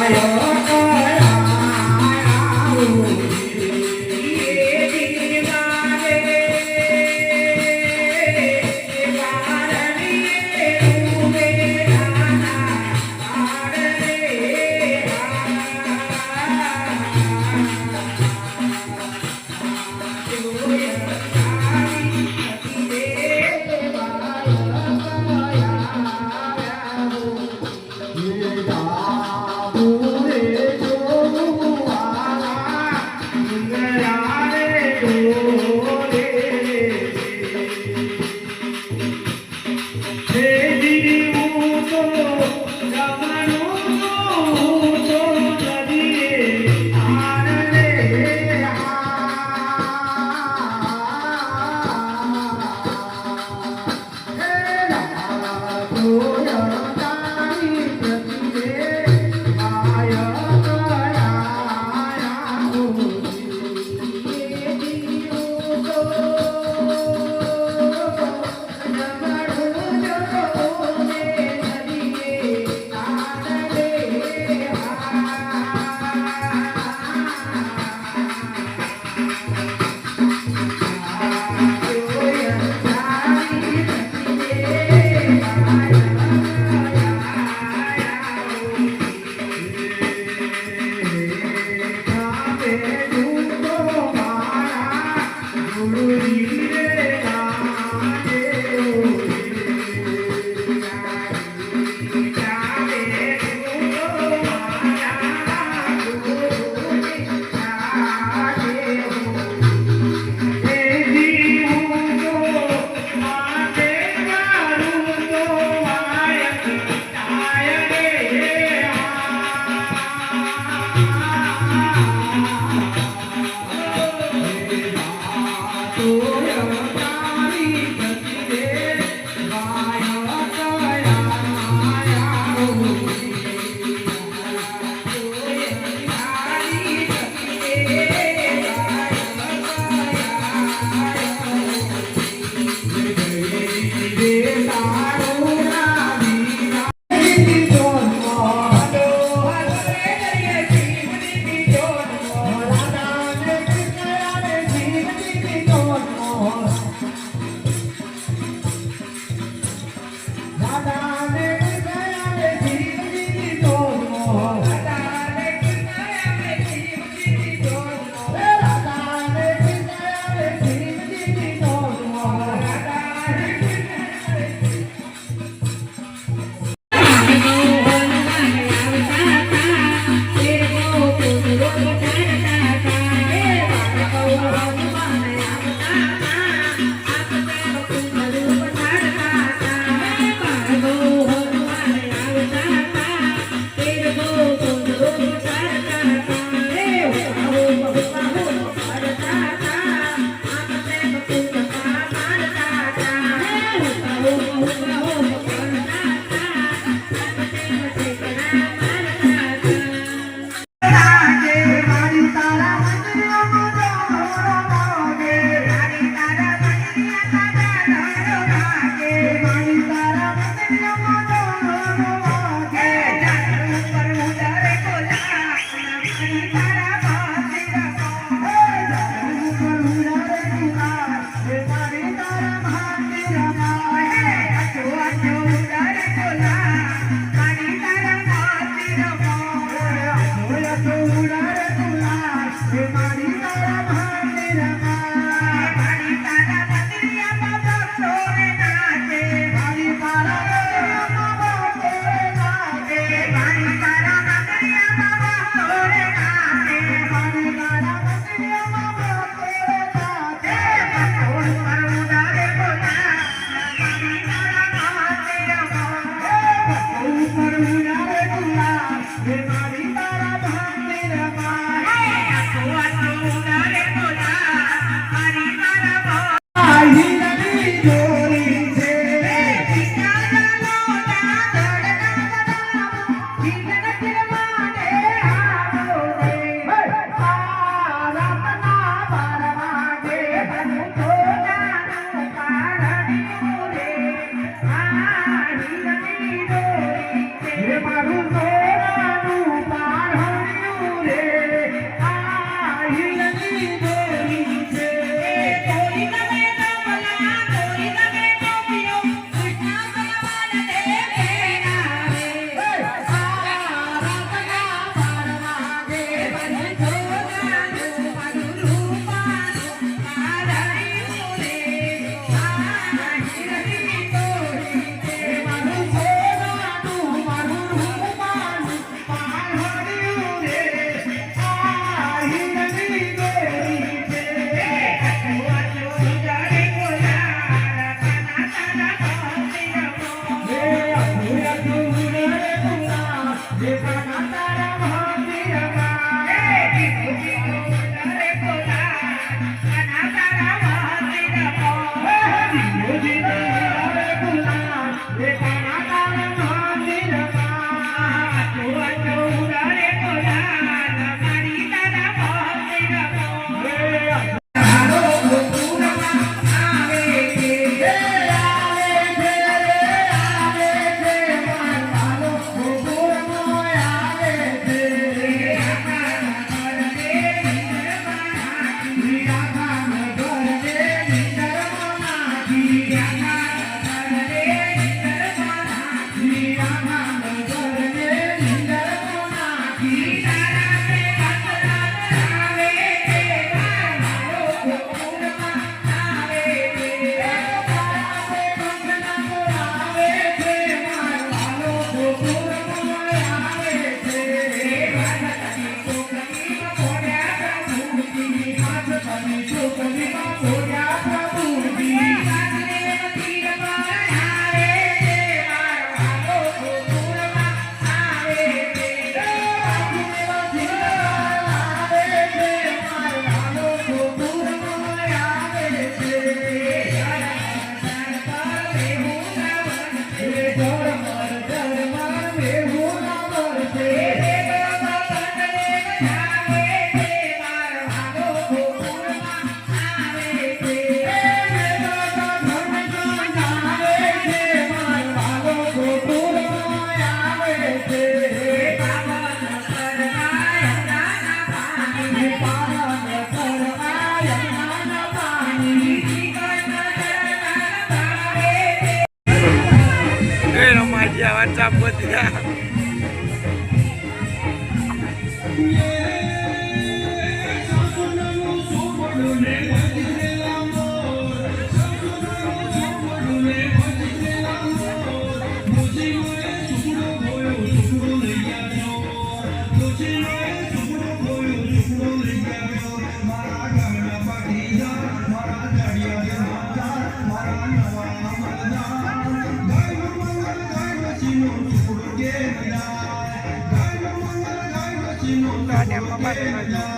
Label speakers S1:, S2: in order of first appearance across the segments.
S1: ไม่ mm-hmm. tu 唱的就算你把昨天 ગયા વાંચા બધા ગાડીમાં Obrigado.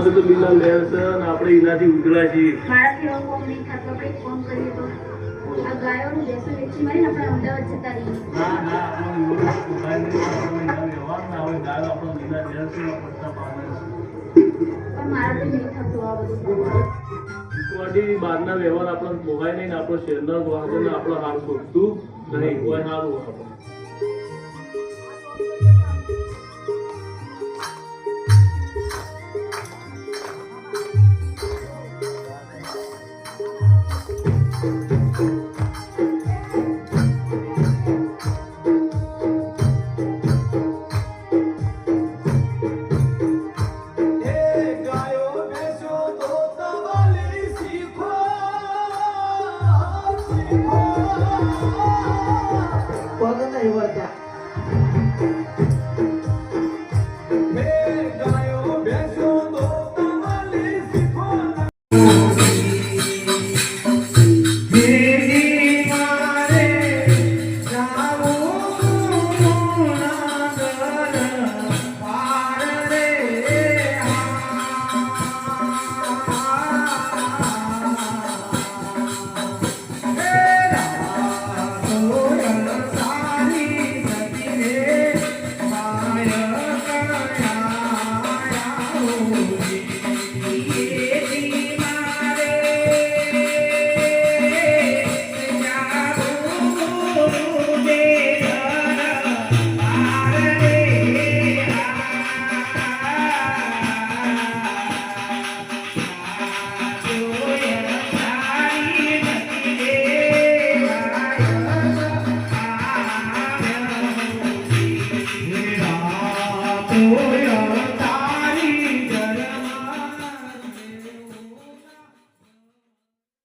S2: પ્રતાપે તો લીલા લહેર છે અને આપણે એનાથી ઉજળા છીએ.
S3: મારાથી એવો કોમ નહીં થતો આપણે કોમ કરીએ તો આ ગાયોનું વેચી મારીને આપણે અમદાવાદ જતા રહીએ.
S2: આપણો નહીં આપણો વ્યવહાર આપણો
S3: પણ મારાથી નહીં થતું આ બધું.
S2: બહારના વ્યવહાર આપણને પોહાય નહીં ને આપણો શહેરના વાહનો આપણો હાર શોધતું નહીં કોઈ સારું આપણે.